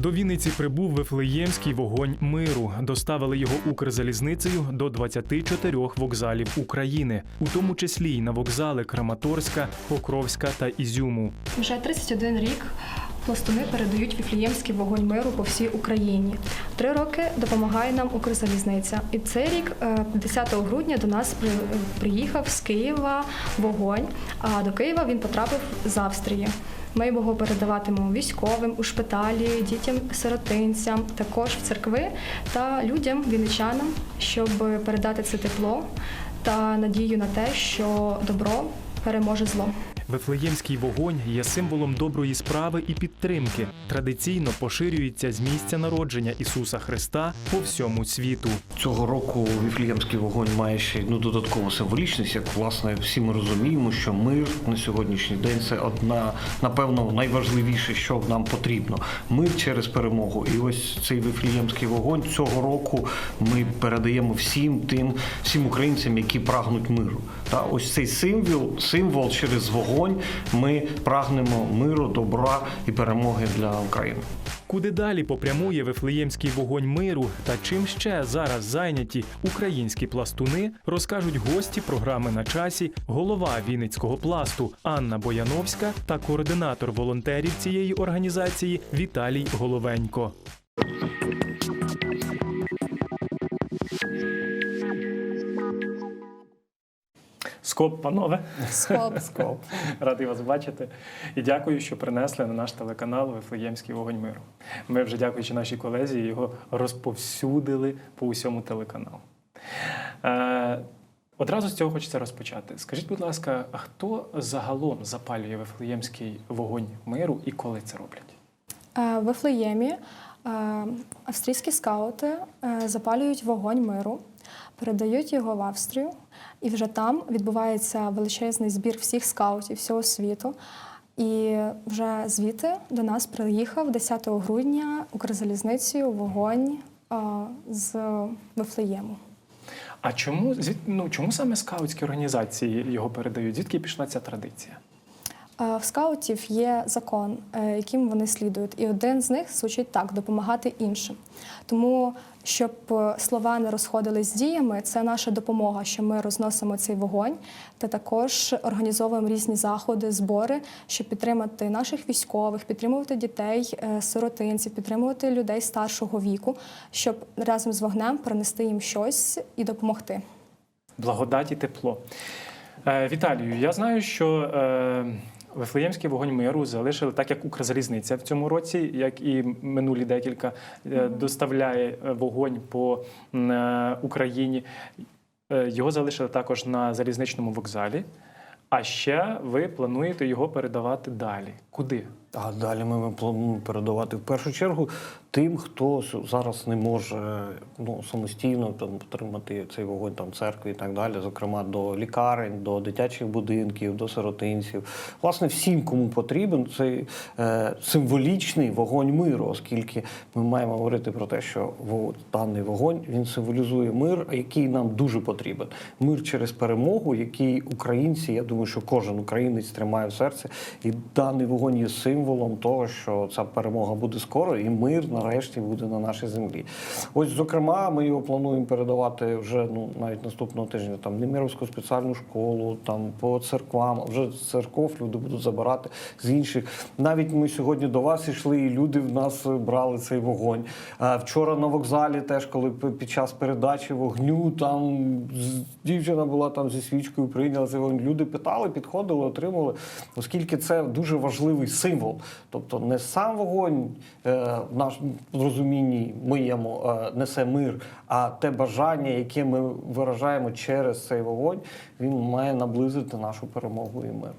До Вінниці прибув Вифлеємський вогонь миру. Доставили його Укрзалізницею до 24 вокзалів України, у тому числі й на вокзали Краматорська, Покровська та Ізюму. Вже 31 рік пластуни передають віфліємський вогонь миру по всій Україні. Три роки допомагає нам Укрзалізниця. І цей рік, е, 10 грудня, до нас приїхав з Києва вогонь. А до Києва він потрапив з Австрії. Ми його передаватимемо військовим у шпиталі, дітям-сиротинцям, також в церкви та людям, вінничанам, щоб передати це тепло та надію на те, що добро переможе зло. Вифлеємський вогонь є символом доброї справи і підтримки. Традиційно поширюється з місця народження Ісуса Христа по всьому світу. Цього року Віфліємський вогонь має ще ну, додаткову символічність. Як власне всі ми розуміємо, що мир на сьогоднішній день це одна, напевно, найважливіше, що нам потрібно. Мир через перемогу. І ось цей Віфліємський вогонь цього року ми передаємо всім тим, всім українцям, які прагнуть миру. Та ось цей символ, символ через вогонь. Ми прагнемо миру, добра і перемоги для України. Куди далі попрямує Вифлеємський вогонь миру та чим ще зараз зайняті українські пластуни, розкажуть гості програми на часі, голова Вінницького пласту Анна Бояновська та координатор волонтерів цієї організації Віталій Головенько. Скоп, панове. Скоп. Скоп. Радий вас бачити. І дякую, що принесли на наш телеканал Вифлеємський вогонь миру. Ми вже, дякуючи нашій колезі, його розповсюдили по усьому телеканалу. Е, одразу з цього хочеться розпочати. Скажіть, будь ласка, хто загалом запалює Вифлеємський вогонь миру і коли це роблять? Е, В Вифлеємі е, австрійські скаути е, запалюють вогонь миру, передають його в Австрію, і вже там відбувається величезний збір всіх скаутів всього світу. І вже звідти до нас приїхав 10 грудня Укрзалізницею вогонь з Вифлеєму. А чому ну, чому саме скаутські організації його передають? Звідки пішла ця традиція? В скаутів є закон, е, яким вони слідують, і один з них звучить так: допомагати іншим. Тому, щоб е, слова не розходились з діями, це наша допомога, що ми розносимо цей вогонь, та також організовуємо різні заходи, збори, щоб підтримати наших військових, підтримувати дітей, е, сиротинців, підтримувати людей старшого віку, щоб разом з вогнем принести їм щось і допомогти. Благодать і тепло. Віталію, я знаю, що Вифлеємський вогонь миру залишили так, як Укрзалізниця в цьому році, як і минулі декілька е, доставляє е, вогонь по е, Україні. Його залишили також на залізничному вокзалі. А ще ви плануєте його передавати далі. Куди? А далі ми плануємо передавати в першу чергу тим, хто зараз не може ну, самостійно там отримати цей вогонь там церкви і так далі, зокрема до лікарень, до дитячих будинків, до сиротинців. Власне, всім, кому потрібен цей е, символічний вогонь миру, оскільки ми маємо говорити про те, що даний вогонь він символізує мир, який нам дуже потрібен. Мир через перемогу, який українці, я думаю, що кожен українець тримає в серці, і даний вогонь є символом того, що ця перемога буде скоро, і мир нарешті буде на нашій землі. Ось, зокрема, ми його плануємо передавати вже ну навіть наступного тижня. Там Немировську спеціальну школу, там по церквам. Вже з церков люди будуть забирати з інших. Навіть ми сьогодні до вас йшли, і люди в нас брали цей вогонь. А вчора на вокзалі, теж коли під час передачі вогню, там дівчина була там зі свічкою, прийняла цей вогонь. Люди питали, підходили, отримали, оскільки це дуже важливий символ. Тобто не сам вогонь е, в нашому розумінні моєму е, несе мир, а те бажання, яке ми виражаємо через цей вогонь, він має наблизити нашу перемогу і мир.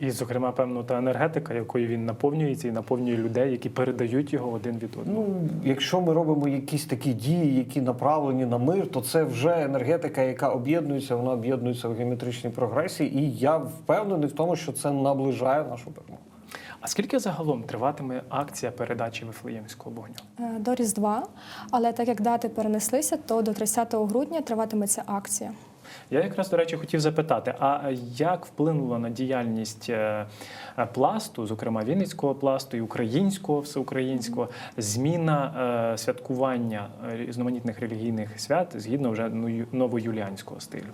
І, зокрема, певно, та енергетика, якою він наповнюється, і наповнює людей, які передають його один від одного. Ну, якщо ми робимо якісь такі дії, які направлені на мир, то це вже енергетика, яка об'єднується, вона об'єднується в геометричній прогресії. І я впевнений в тому, що це наближає нашу перемогу. А скільки загалом триватиме акція передачі Вифлеємського вогню? Е, До Різдва, але так як дати перенеслися, то до 30 грудня триватиме ця акція. Я якраз, до речі, хотів запитати: а як вплинула на діяльність е, пласту, зокрема Вінницького пласту і українського всеукраїнського, зміна е, святкування різноманітних релігійних свят згідно вже новоюліанського стилю?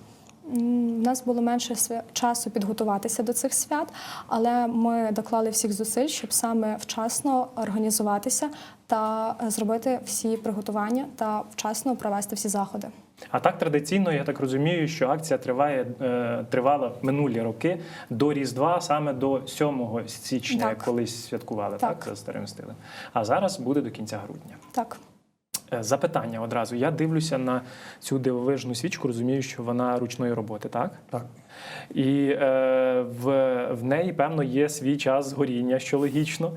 У нас було менше часу підготуватися до цих свят, але ми доклали всіх зусиль, щоб саме вчасно організуватися та е, зробити всі приготування та вчасно провести всі заходи. А так традиційно, я так розумію, що акція триває е, тривала минулі роки до Різдва, саме до 7 січня, Так. колись святкували, так, Так. за старим стилем. А зараз буде до кінця грудня. Так. Е, Запитання одразу. Я дивлюся на цю дивовижну свічку, розумію, що вона ручної роботи, так? Так. І е, в, в неї, певно, є свій час горіння, що логічно.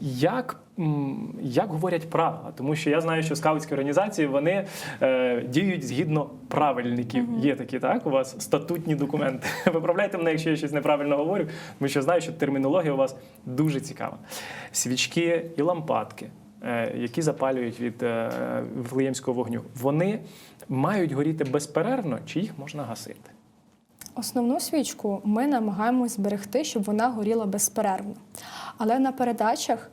Як, м, як говорять правила? Тому що я знаю, що скаутські організації вони е, діють згідно правильників. Є такі, так? У вас статутні документи. Виправляйте мене, якщо я щось неправильно говорю, тому що знаю, що термінологія у вас дуже цікава. Свічки і лампадки. Е, Які запалюють від е, вифлеємського вогню, вони мають горіти безперервно, чи їх можна гасити? Основну свічку ми намагаємось зберегти, щоб вона горіла безперервно. Але на передачах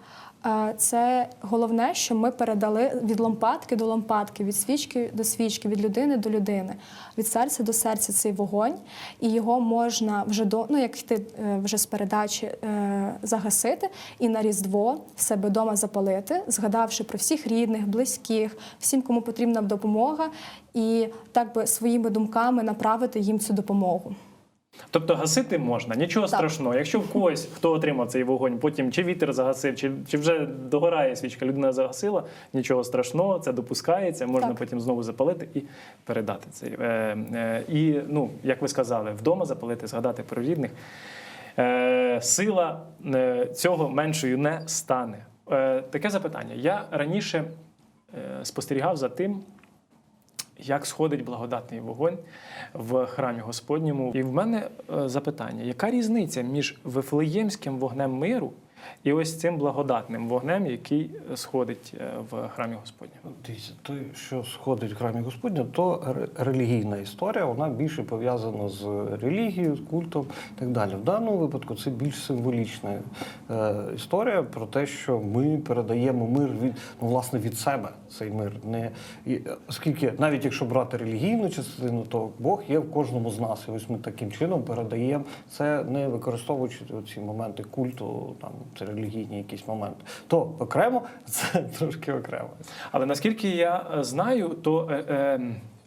це головне, що ми передали від лампадки до лампадки, від свічки до свічки, від людини до людини, від серця до серця цей вогонь, і його можна вже до ну як йти е, вже з передачі е, загасити і на різдво себе вдома запалити, згадавши про всіх рідних, близьких, всім, кому потрібна допомога, і так би своїми думками направити їм цю допомогу. Тобто гасити можна, нічого Так. страшного. Якщо в когось, хто отримав цей вогонь, потім чи вітер загасив, чи, чи вже догорає свічка, людина загасила, нічого страшного, це допускається, можна Так. потім знову запалити і передати цей. Е, е, і, ну, як ви сказали, вдома запалити, згадати про рідних. Е, сила е, цього меншою не стане. Е, таке запитання. Я раніше е, спостерігав за тим, як сходить благодатний вогонь в храмі Господньому. І в мене е, запитання: яка різниця між вифлеємським вогнем миру і ось цим благодатним вогнем, який е, сходить е, в храмі Господньому? Дивіться, той, що сходить в храмі Господня, то ре- релігійна історія, вона більше пов'язана з релігією, з культом і так далі. В даному випадку це більш символічна е, історія про те, що ми передаємо мир від ну, власне від себе цей мир. Не і, оскільки навіть якщо брати релігійну частину, то Бог є в кожному з нас. І ось ми таким чином передаємо це, не використовуючи ці моменти культу, там релігійні якісь моменти. То окремо це трошки окремо. Але наскільки я е, знаю, то е, е,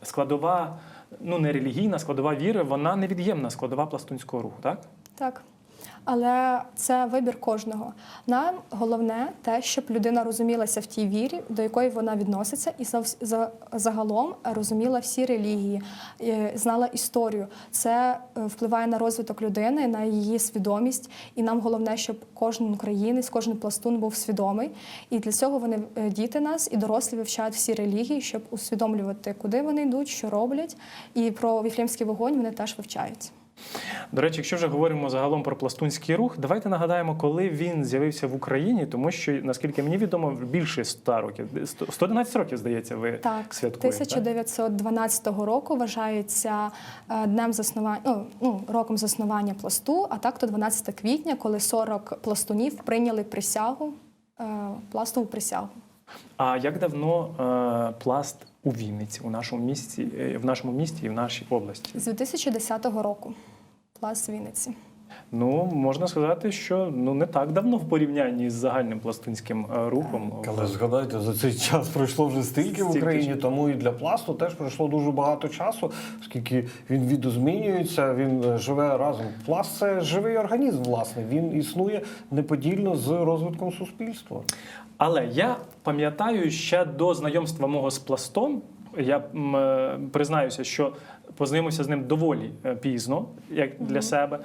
складова, ну не релігійна, складова віри, вона невід'ємна складова пластунського руху, так? Так. Але це вибір кожного. Нам головне те, щоб людина розумілася в тій вірі, до якої вона відноситься, і за, за, загалом розуміла всі релігії, знала історію. Це е, впливає на розвиток людини, на її свідомість. І нам головне, щоб кожен українець, кожен пластун був свідомий. І для цього вони е, діти нас і дорослі вивчають всі релігії, щоб усвідомлювати, куди вони йдуть, що роблять. І про віфлємський вогонь вони теж вивчають. До речі, якщо вже говоримо загалом про пластунський рух, давайте нагадаємо, коли він з'явився в Україні, тому що, наскільки мені відомо, більше 100 років, 100 111 років, здається, ви Так, святкуєте. так? 1912 року вважається е, днем заснування, ну, ну, роком заснування пласту, а так то 12 квітня, коли 40 пластунів прийняли присягу, е, пластову присягу. А як давно е, пласт у Вінниці, у нашому місті, е, в нашому місті і в нашій області? З 2010 року пласт Вінниці. Ну можна сказати, що ну не так давно в порівнянні з загальним пластунським е, рухом. Але згадайте, за цей час пройшло вже стільки в Україні, тому і для пласту теж пройшло дуже багато часу, оскільки він відозмінюється, він е, живе разом. Пласт це живий організм, власне. Він існує неподільно з розвитком суспільства. Але я пам'ятаю ще до знайомства мого з пластом. Я е, признаюся, що познайомився з ним доволі е, пізно, як для себе.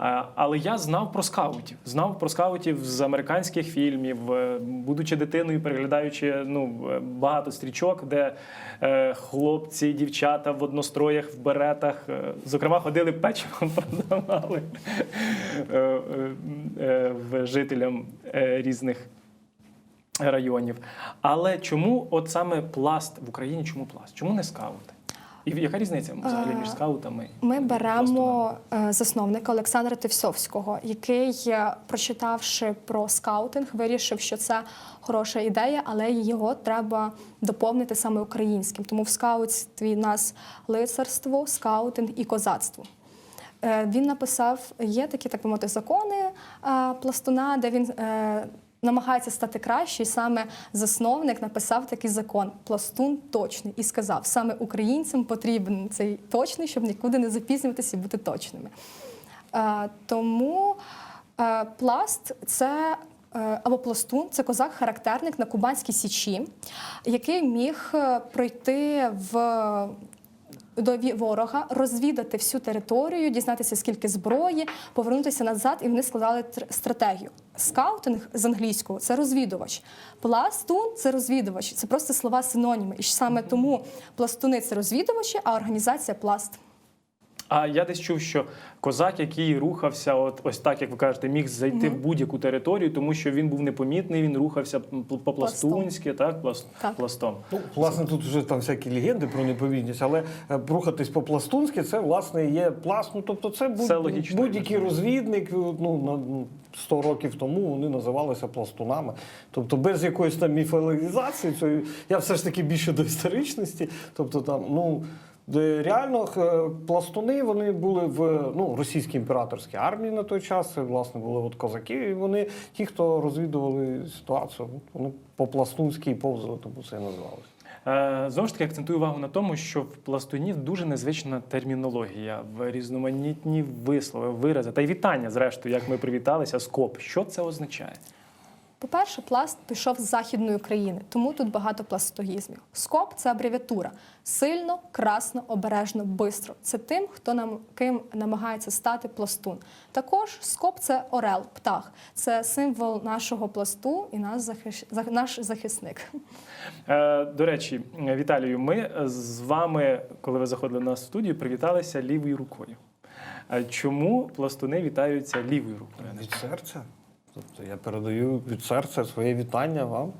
Е, Але я знав про скаутів. Знав про скаутів з американських фільмів, е, будучи дитиною, переглядаючи ну, багато стрічок, де хлопці, дівчата в одностроях, в беретах, зокрема, ходили печиво продавали жителям різних районів. Але чому от саме пласт в Україні? Чому пласт? Чому не скаути? І яка різниця взагалі між Е, скаутами? Ми беремо е, засновника Олександра Тивсовського, який, е, прочитавши про скаутинг, вирішив, що це хороша ідея, але його треба доповнити саме українським. Тому в скаутстві в нас лицарство, скаутинг і козацтво. Він написав, є такі, так би мовити, закони пластуна, де він намагається стати краще, і саме засновник написав такий закон пластун точний і сказав, саме українцям потрібен цей точний, щоб нікуди не запізнюватися і бути точними. Е, Тому е, пласт це. е, Або пластун це козак-характерник на Кубанській січі, який міг пройти в до ворога, розвідати всю територію, дізнатися, скільки зброї, повернутися назад, і вони складали тр- стратегію. Скаутинг з англійського це розвідувач. Пластун це розвідувач. Це просто слова синоніми. І саме тому пластуни це розвідувачі, а організація пласт. А я десь чув, що козак, який рухався, от ось так, як ви кажете, міг зайти в будь-яку територію, тому що він був непомітний, він рухався по- по-пластунськи, так, пласт- Так. пластом. Ну, власне, тут вже там всякі легенди про неповільність, але е, рухатись по-пластунськи це власне є пласт. Ну тобто, це будь, логічно, будь-який розвідник. Ну на ну, 100 років тому вони називалися пластунами. Тобто, без якоїсь там міфологізації, я все ж таки більше до історичності. Тобто, там ну. Де реально е, пластуни вони були в ну, російській імператорській армії на той час. Власне були от козаки. І вони ті, хто розвідували ситуацію, вони по-пластунськи і повзали, тому це і називалося. Е, Знову ж таки акцентую увагу на тому, що в пластунів дуже незвична термінологія, в різноманітні вислови, вирази та й вітання, зрештою, як ми привіталися, скоп. Що це означає? По-перше, пласт пішов з західної країни, тому тут багато пластогізмів. СКОП це абревіатура сильно, красно, обережно, бистро. Це тим, хто нам ким намагається стати пластун. Також скоп це орел, птах. Це символ нашого пласту і наш захищ... наш захисник. Е, До речі, Віталію, ми з вами, коли ви заходили на студію, привіталися лівою рукою. Е, Чому пластуни вітаються лівою рукою? Від серця. Тобто я передаю від серця своє вітання вам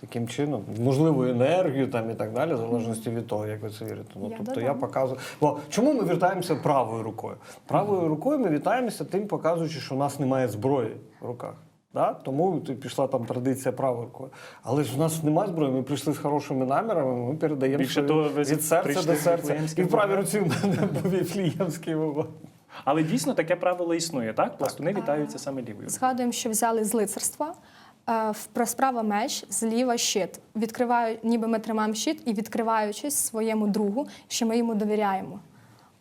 таким чином. Можливо, енергію там і так далі, в залежності від того, як ви це вірите. Ну, Я тобто я показую. Бо чому ми вітаємося правою рукою? Правою рукою ми вітаємося тим, показуючи, що у нас немає зброї в руках. Да? Тому ти пішла там традиція правою рукою. Але ж у нас немає зброї, ми прийшли з хорошими намірами, ми передаємо Більше свою- того, від серця до серця. І в правій руці в мене був віфліємський вогонь. Але дійсно таке правило існує, так? Пластуни вітаються саме лівою. Згадуємо, що взяли з лицарства. е, в- Справа меч, зліва щит. Відкриваю, ніби ми тримаємо щит і відкриваючись своєму другу, що ми йому довіряємо.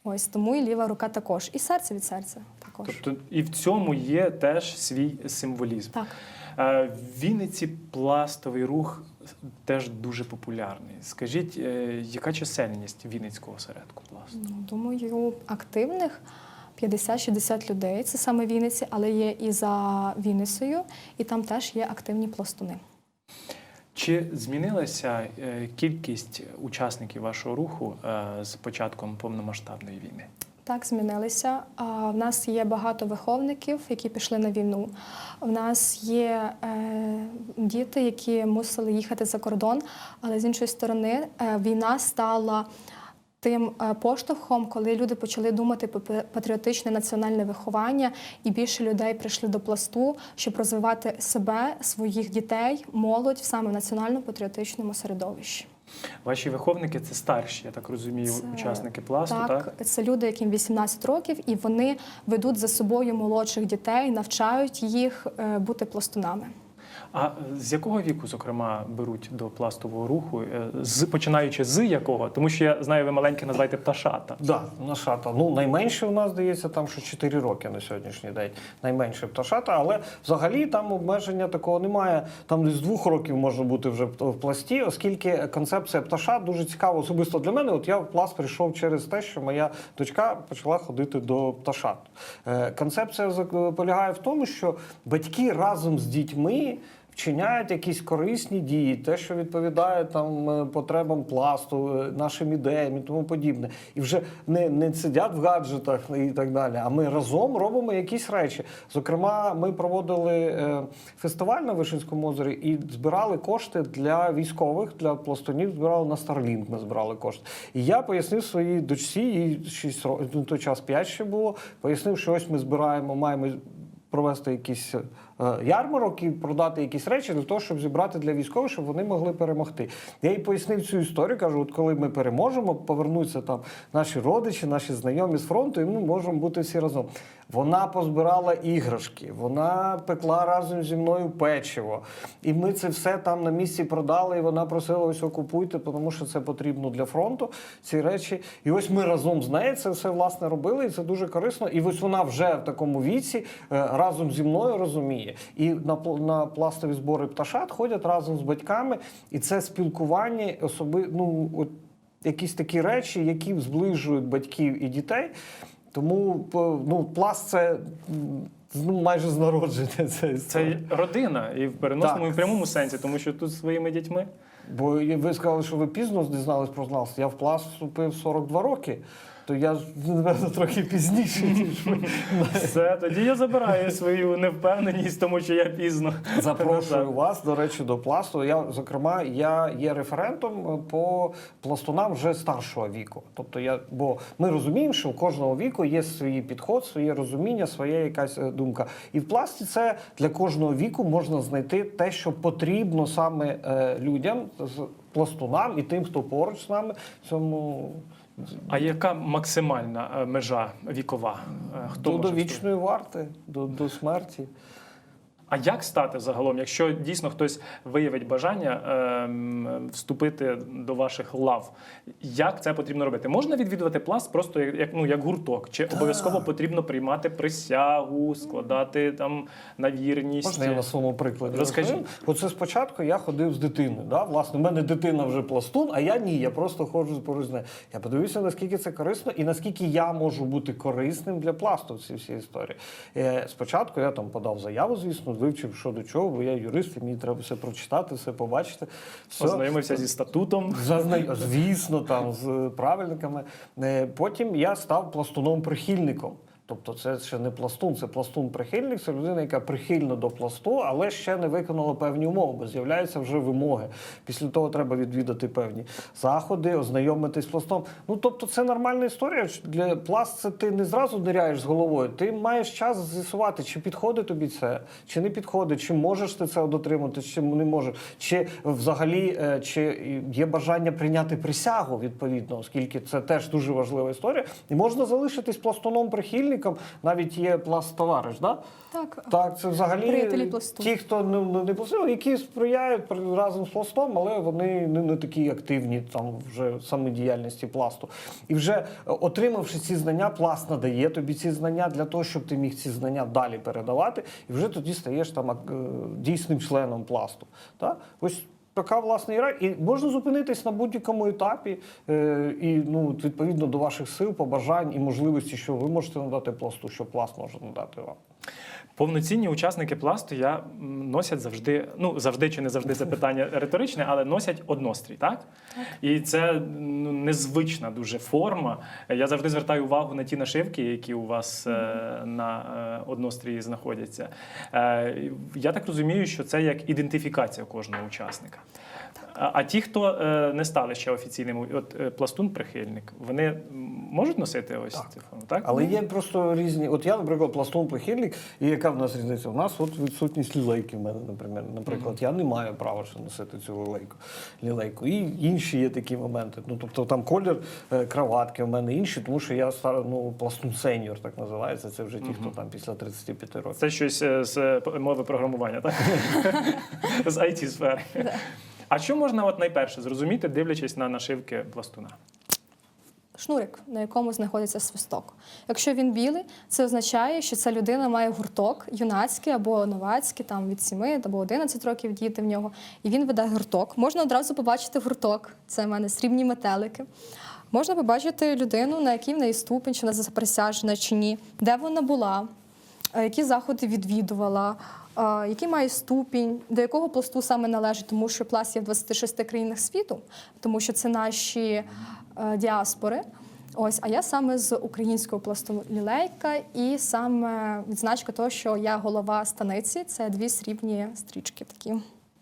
Ось тому і ліва рука також. І серце від серця також. Тобто і в цьому є теж свій символізм. Так. Е, В Вінниці пластовий рух теж дуже популярний. Скажіть, е, яка чисельність Вінницького осередку пласту? Ну, думаю, активних 50-60 людей. Це саме Вінниці, але є і за Вінницею, і там теж є активні пластуни. Чи змінилася е, кількість учасників вашого руху е, з початком повномасштабної війни? Так, змінилися. В нас є багато виховників, які пішли на війну. В нас є е, діти, які мусили їхати за кордон, але з іншої сторони, війна стала тим е, поштовхом, коли люди почали думати про патріотичне національне виховання, і більше людей прийшли до пласту, щоб розвивати себе, своїх дітей, молодь в саме національно-патріотичному середовищі. Ваші виховники це старші, я так розумію, Це- учасники пласту, так? це люди, яким 18 років, і вони ведуть за собою молодших дітей, навчають їх е, бути пластунами. А з якого віку, зокрема, беруть до пластового руху? Е, З починаючи з якого? Тому що я знаю, ви маленьких називаєте пташата. Да, нашата. Ну, найменше у нас здається, там що 4 роки на сьогоднішній день. Найменше пташата, але взагалі там обмеження такого немає. Там з двох років можна бути вже в пласті, оскільки концепція пташат дуже цікава особисто для мене. От я в пласт прийшов через те, що моя дочка почала ходити до пташат. Е, Концепція полягає в тому, що батьки разом з дітьми. Вчиняють якісь корисні дії, те, що відповідає там е, потребам пласту, е, нашим ідеям і тому подібне. І вже не, не сидять в гаджетах і так далі. А ми разом робимо якісь речі. Зокрема, ми проводили е, фестиваль на Вишинському озері і збирали кошти для військових, для пластунів. Збирали на Starlink, Ми збирали кошти. І я пояснив своїй дочці, їй 6 років, на той час 5 ще було. Пояснив, що ось ми збираємо, маємо провести якийсь е, ярмарок і продати якісь речі для того, щоб зібрати для військових, щоб вони могли перемогти. Я їй пояснив цю історію. Кажу, от коли ми переможемо, повернуться там наші родичі, наші знайомі з фронту, і ми можемо бути всі разом. Вона позбирала іграшки, вона пекла разом зі мною печиво. І ми це все там на місці продали. І вона просила ось окупуйте, тому що це потрібно для фронту. Ці речі. І ось ми разом з нею це все власне робили, і це дуже корисно. І ось вона вже в такому віці е, разом зі мною розуміє. І на на пластові збори пташат ходять разом з батьками, і це спілкування особи, ну от якісь такі речі, які зближують батьків і дітей. Тому ну, пласт це ну, майже з народження. Це, Це родина і в переносному Так. і в прямому сенсі, тому що тут своїми дітьми. Бо ви сказали, що ви пізно дізнались про нас. Я в пласт вступив 42 роки, то я ж напевно трохи пізніше, ніж ви. Все, тоді я забираю свою невпевненість, тому що я пізно. Запрошую вас, до речі, до пласту. Я, зокрема, я є референтом е, по пластунам вже старшого віку. Тобто, я, бо ми розуміємо, що у кожного віку є свій підход, своє розуміння, своя якась е, думка. І в пласті це для кожного віку можна знайти те, що потрібно саме е, людям, пластунам і тим, хто поруч з нами в цьому А яка максимальна е, межа вікова? Е, Хто до, вічної варти, до, до смерті. А як стати загалом, якщо дійсно хтось виявить бажання ем, вступити до ваших лав? Як це потрібно робити? Можна відвідувати пласт просто як, ну, як гурток? Чи обов'язково потрібно приймати присягу, складати там на вірність? Можна я на своєму прикладі розкажу? Оце спочатку я ходив з дитиною. Да? Власне, в мене дитина вже пластун, а я ні. Я просто ходжу з нею. Я подивився, наскільки це корисно і наскільки я можу бути корисним для пласту в цій всій історії. Е, спочатку я там подав заяву, звісно, вивчив, що до чого, бо я юрист, і мені треба все прочитати, все побачити. Все. Ознайомився зі статутом. Зазнай... Звісно, там з правильниками. Е, Потім я став пластуном-прихильником. Тобто це ще не пластун, це пластун-прихильник, це людина, яка прихильна до пласту, але ще не виконала певні умови, бо з'являються вже вимоги. Після того треба відвідати певні заходи, ознайомитись з пластом. Ну тобто, це нормальна історія. Для пласт це ти не зразу ниряєш з головою. Ти маєш час з'ясувати, чи підходить тобі це, чи не підходить, чи можеш ти це дотримати, чи не можеш, чи взагалі е, чи є бажання прийняти присягу відповідно, оскільки це теж дуже важлива історія. І можна залишитись пластуном прихильником. Навіть є пласт товариш, да? Так, Так, це взагалі ті, хто не, не, не пласту, які сприяють разом з пластом, але вони не, не такі активні там вже саме діяльності пласту. І вже е, отримавши ці знання, пласт надає тобі ці знання для того, щоб ти міг ці знання далі передавати, і вже тоді стаєш там е, дійсним членом пласту. Так? Ось Така власне ра, і можна зупинитись на будь-якому етапі, е, і ну відповідно до ваших сил, побажань і можливості, що ви можете надати пласту, що пласт може надати вам. Повноцінні учасники пласту я носять завжди, ну завжди чи не завжди це питання риторичне, але носять однострій, так? І це ну, незвична дуже форма. Я завжди звертаю увагу на ті нашивки, які у вас е, на е, однострії знаходяться. Е, я так розумію, що це як ідентифікація кожного учасника. А, а ті, хто е, не стали ще офіційними, от е, пластун-прихильник, вони можуть носити ось цю форму, так? Але є просто різні. От я, наприклад, пластун прихильник, і яка в нас різниця? У нас от відсутність лілейки в мене, наприклад. Наприклад, я не маю права ще носити цю лілейку. лілейку. І інші є такі моменти. Ну тобто там колір е, краватки в мене інший, тому що я стар, ну, пластун сеньор, так називається. Це вже ті, хто там після 35 років. Це щось е, з е, мови програмування, так? з it сфери. А що можна от найперше зрозуміти, дивлячись на нашивки пластуна? Шнурик, на якому знаходиться свисток. Якщо він білий, це означає, що ця людина має гурток юнацький або новацький, там від 7 або 11 років діти в нього, і він веде гурток. Можна одразу побачити гурток. Це в мене срібні метелики. Можна побачити людину, на якій в неї ступень, чи вона заприсяжена чи ні, де вона була, е, які заходи відвідувала. е, який має ступінь, до якого пласту саме належить, тому що пласт є в 26 країнах світу, тому що це наші діаспори. Ось, а я саме з українського пласту лілейка, і саме відзначка того, що я голова станиці, це дві срібні стрічки такі.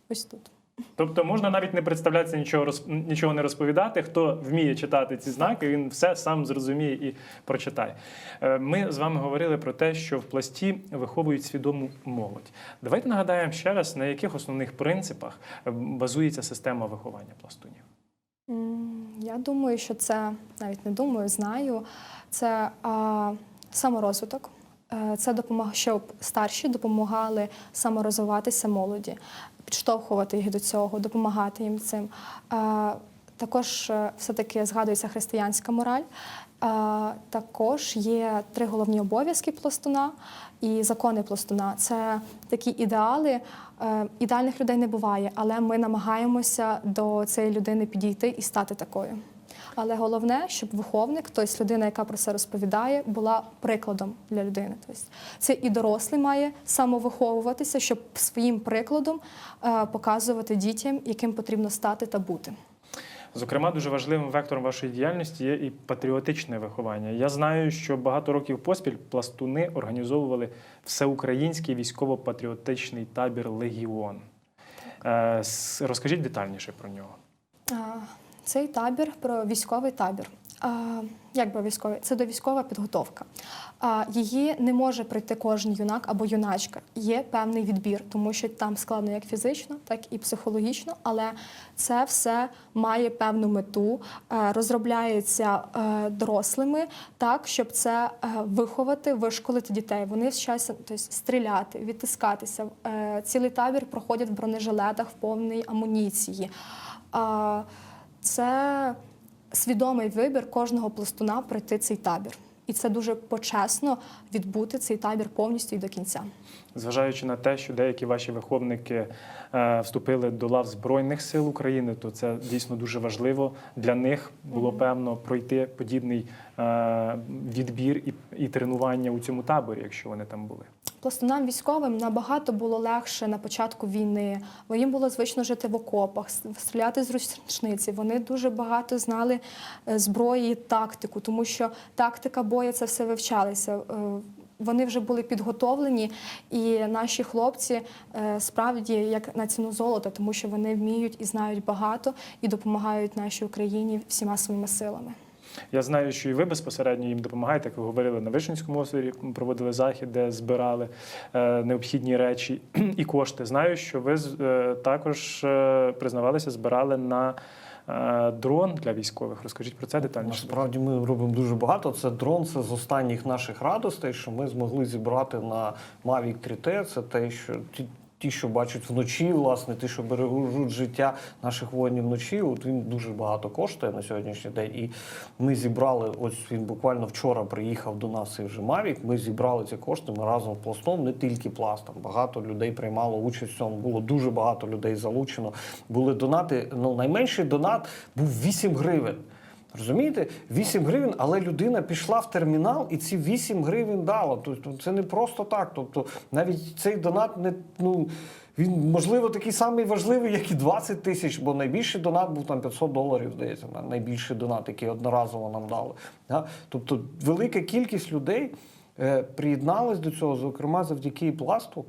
Ось тут. Тобто можна навіть не представлятися нічого нічого не розповідати. Хто вміє читати ці знаки, він все сам зрозуміє і прочитає. Е, Ми з вами говорили про те, що в пласті виховують свідому молодь. Давайте нагадаємо ще раз, на яких основних принципах е, базується система виховання пластунів. Я думаю, що це навіть не думаю, знаю. Це а, саморозвиток. Е, Це допомога, щоб старші допомагали саморозвиватися молоді, підштовхувати їх до цього, допомагати їм цим. Е, Також е, все-таки згадується християнська мораль. Також є три головні обов'язки пластуна і закони пластуна. Це такі ідеали. Е, Ідеальних людей не буває, але ми намагаємося до цієї людини підійти і стати такою. Але головне, щоб виховник, тобто людина, яка про це розповідає, була прикладом для людини. Тобто це і дорослий має самовиховуватися, щоб своїм прикладом е, показувати дітям, яким потрібно стати та бути. Зокрема, дуже важливим вектором вашої діяльності є і патріотичне виховання. Я знаю, що багато років поспіль пластуни організовували всеукраїнський військово-патріотичний табір Легіон. Е, Розкажіть детальніше про нього. Цей табір про військовий табір. Як би військовий? Це довійськова підготовка. Її не може пройти кожен юнак або юначка. Є певний відбір, тому що там складно як фізично, так і психологічно, але це все має певну мету, е, розробляється е, дорослими так, щоб це е, виховати, вишколити дітей. Вони вчаться тобто, стріляти, відтискатися. Цілий табір проходять в бронежилетах в повній амуніції. Це свідомий вибір кожного пластуна пройти цей табір. І це дуже почесно відбути цей табір повністю і до кінця. Зважаючи на те, що деякі ваші виховники е, вступили до лав Збройних сил України, то це дійсно дуже важливо для них було певно пройти подібний е, відбір і, і тренування у цьому таборі, якщо вони там були. Пластунам військовим набагато було легше на початку війни, бо їм було звично жити в окопах, стріляти з рушниці. Вони дуже багато знали е, зброї, і тактику, тому що тактика бою це все вивчалися. Е, Вони вже були підготовлені, і наші хлопці е, справді як на ціну золота, тому що вони вміють і знають багато і допомагають нашій Україні всіма своїми силами. Я знаю, що і ви безпосередньо їм допомагаєте, як ви говорили на Вишенському острові, проводили захід, де збирали е, необхідні речі і кошти. Знаю, що ви е, також е, признавалися, збирали на дрон для військових. Розкажіть про це детальніше. Насправді ми робимо дуже багато. Це дрон, це з останніх наших радостей, що ми змогли зібрати на Mavic 3T. Це те, що ті, що бачать вночі, власне, ті, що бережуть життя наших воїнів вночі. От він дуже багато коштує на сьогоднішній день. І ми зібрали. Ось він буквально вчора приїхав до нас і вже Mavic. Ми зібрали ці кошти. Ми разом з пластом, не тільки пластом. Багато людей приймало участь в цьому. Було дуже багато людей залучено. Були донати. Ну найменший донат був 8 гривень. Розумієте, 8 гривень, але людина пішла в термінал і ці 8 гривень дала. Тобто це не просто так. Тобто навіть цей донат не ну. Він можливо такий самий важливий, як і 20 тисяч, бо найбільший донат був там 500 доларів, здається, найбільший донат, який одноразово нам дали. Да? Тобто велика кількість людей е, приєдналась до цього, зокрема завдяки пласту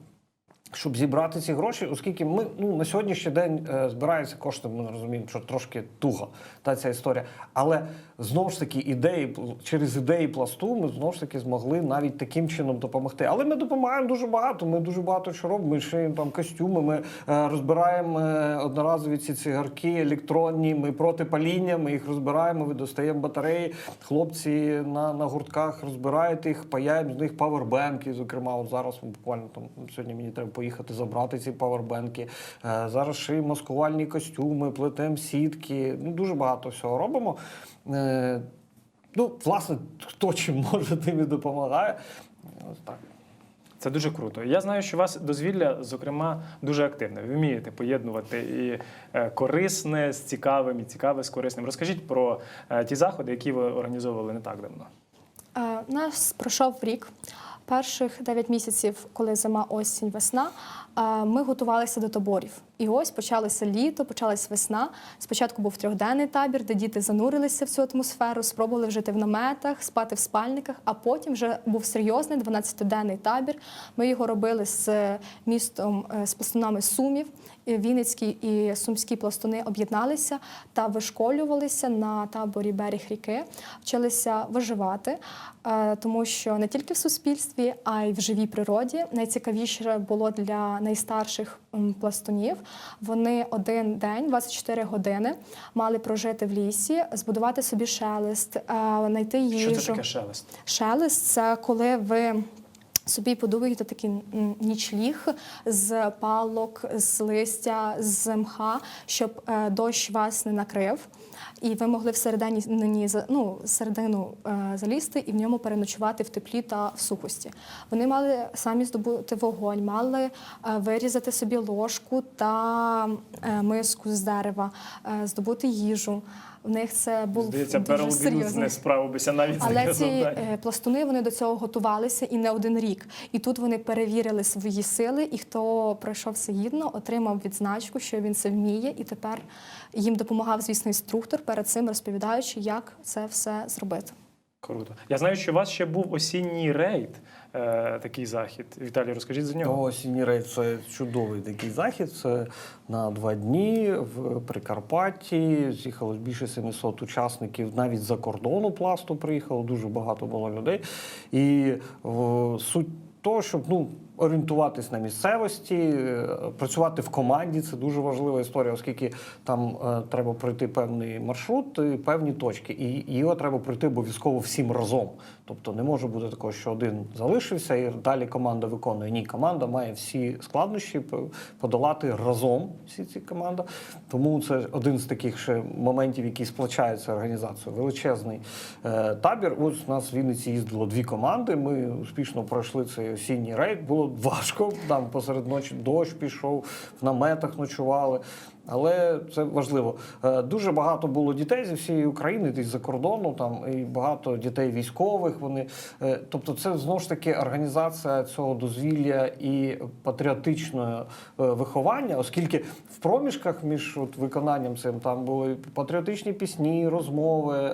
щоб зібрати ці гроші, оскільки ми ну на сьогоднішній день е, збираються кошти, ми розуміємо, що трошки туго та ця історія. Але знову ж таки, ідеї через ідеї пласту ми знову ж таки змогли навіть таким чином допомогти. Але ми допомагаємо дуже багато. Ми дуже багато що робимо. Ми шиємо там костюми. Ми е, розбираємо е, одноразові ці цигарки електронні. Ми проти паління. Ми їх розбираємо, видостаємо батареї. Хлопці на, на гуртках розбирають їх, паяємо з них павербенки. Зокрема, от зараз буквально там сьогодні мені треба поїхати забрати ці павербенки. Е, зараз шиємо маскувальні костюми, плетемо сітки. Ну дуже багато всього робимо. Е, ну, власне, хто чим може, тим і допомагає. Ось так. Це дуже круто. Я знаю, що у вас дозвілля, зокрема, дуже активне. Ви вмієте поєднувати і е, корисне з цікавим, і цікаве з корисним. Розкажіть про ті заходи, які ви організовували не так давно. У нас пройшов рік. Перших 9 місяців, коли зима, осінь, весна, ми готувалися до таборів. І ось почалося літо, почалась весна. Спочатку був трьохденний табір, де діти занурилися в цю атмосферу, спробували жити в наметах, спати в спальниках. А потім вже був серйозний 12-денний табір. Ми його робили з містом е, з пластунами Сумів. Вінницькі і сумські пластуни об'єдналися та вишколювалися на таборі берег ріки, вчилися виживати, тому що не тільки в суспільстві, а й в живій природі найцікавіше було для найстарших пластунів. Вони один день, 24 години, мали прожити в лісі, збудувати собі шелест, е, знайти їжу. Що це таке шелест? Шелест це коли ви. Собі подумаєте такий нічліг з палок, з листя, з мха, щоб е, дощ вас не накрив, і ви могли всередині ну, середину е, залізти і в ньому переночувати в теплі та в сухості. Вони мали самі здобути вогонь, мали е, вирізати собі ложку та миску з дерева, здобути їжу. В них це був Здається, дуже серйозний. не справився навіть Але ці завдання. е, пластуни вони до цього готувалися і не один рік. І тут вони перевірили свої сили, і хто пройшов це гідно, отримав відзначку, що він це вміє, і тепер їм допомагав, звісно, інструктор перед цим розповідаючи, як це все зробити. Круто. Я знаю, що у вас ще був осінній рейд, такий захід. Віталій, розкажіть за нього. Осінній рейд це чудовий такий захід. Це на два дні в Прикарпатті. З'їхало більше 700 учасників. Навіть за кордону пласту приїхало. Дуже багато було людей. І о, суть того, щоб ну. Орієнтуватись на місцевості, е, працювати в команді це дуже важлива історія, оскільки там е, треба пройти певний маршрут, певні точки, і його треба пройти обов'язково всім разом. Тобто не може бути такого, що один залишився, і далі команда виконує. Ні, команда має всі складнощі подолати разом. Всі ці команди. Тому це один з таких ще моментів, які сплачають цю організацію. Величезний е, табір. Ось у нас в Вінниці їздило дві команди. Ми успішно пройшли цей осінній рейд. Було важко. Там посеред ночі дощ пішов, в наметах ночували. Але це важливо. Е, Дуже багато було дітей зі всієї України, десь за кордону, там і багато дітей військових. Вони е, тобто, це знову ж таки організація цього дозвілля і патріотичного е, виховання, оскільки в проміжках між от виконанням цим там були патріотичні пісні, розмови,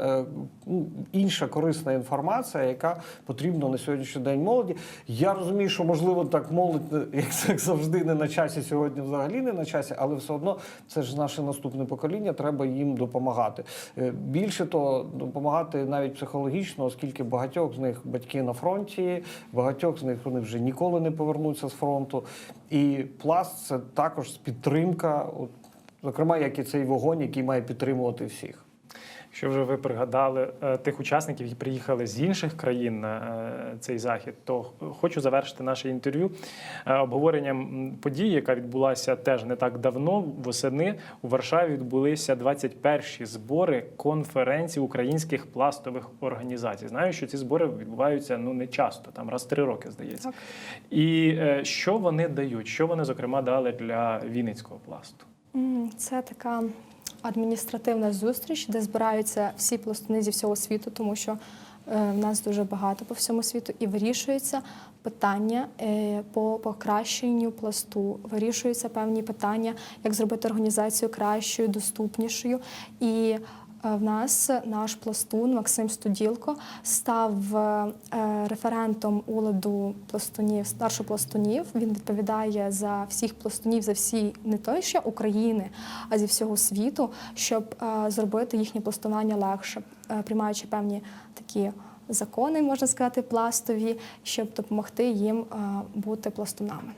ну, інша корисна інформація, яка потрібна на сьогоднішній день молоді. Я розумію, що можливо так молодь, як завжди не на часі, сьогодні взагалі не на часі, але все одно це ж наше наступне покоління. Треба їм допомагати. Е, Більше того, допомагати навіть психологічно, оскільки багатьох з них батьки на фронті, багатьох з них вони вже ніколи не повернуться з фронту. І пласт це також підтримка, зокрема, як і цей вогонь, який має підтримувати всіх. Якщо вже ви пригадали е, тих учасників, які приїхали з інших країн на е, цей захід, то хочу завершити наше інтерв'ю е, обговоренням події, яка відбулася теж не так давно. Восени у Варшаві відбулися 21-ші збори конференції українських пластових організацій. Знаю, що ці збори відбуваються ну не часто, там раз в три роки здається. Так. І що вони дають? Що вони зокрема дали для Вінницького пласту? Це така адміністративна зустріч, де збираються всі пластуни зі всього світу, тому що е, в нас дуже багато по всьому світу, і вирішуються питання е, по покращенню пласту, вирішуються певні питання, як зробити організацію кращою, доступнішою. І в нас наш пластун Максим Студілко став е, референтом уладу пластунів, старшопластунів. Він відповідає за всіх пластунів, за всі не то що України, а зі всього світу, щоб е, зробити їхнє пластування легше, е, приймаючи певні такі. Закони, можна сказати, пластові, щоб допомогти їм бути пластунами.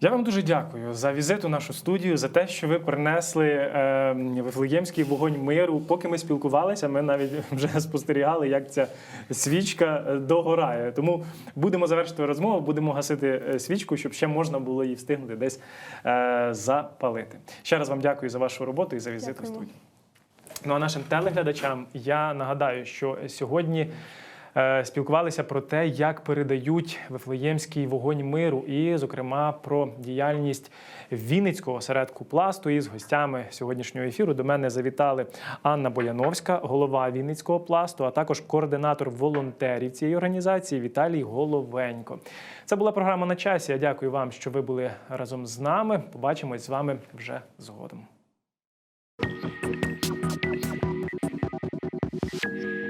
Я вам дуже дякую за візит у нашу студію, за те, що ви принесли е, Вифлеємський вогонь миру. Поки ми спілкувалися, ми навіть вже спостерігали, як ця свічка е, догорає. Тому будемо завершити розмову, будемо гасити е, свічку, щоб ще можна було її встигнути десь е, запалити. Ще раз вам дякую за вашу роботу і за візит у студію. Ну а нашим телеглядачам я нагадаю, що сьогодні. Е, спілкувалися про те, як передають Вифлеємський вогонь миру, і, зокрема, про діяльність Вінницького осередку пласту. І з гостями сьогоднішнього ефіру до мене завітали Анна Бояновська, голова Вінницького пласту, а також координатор волонтерів цієї організації Віталій Головенько. Це була програма на часі. Я дякую вам, що ви були разом з нами. Побачимось з вами вже згодом. Thank you.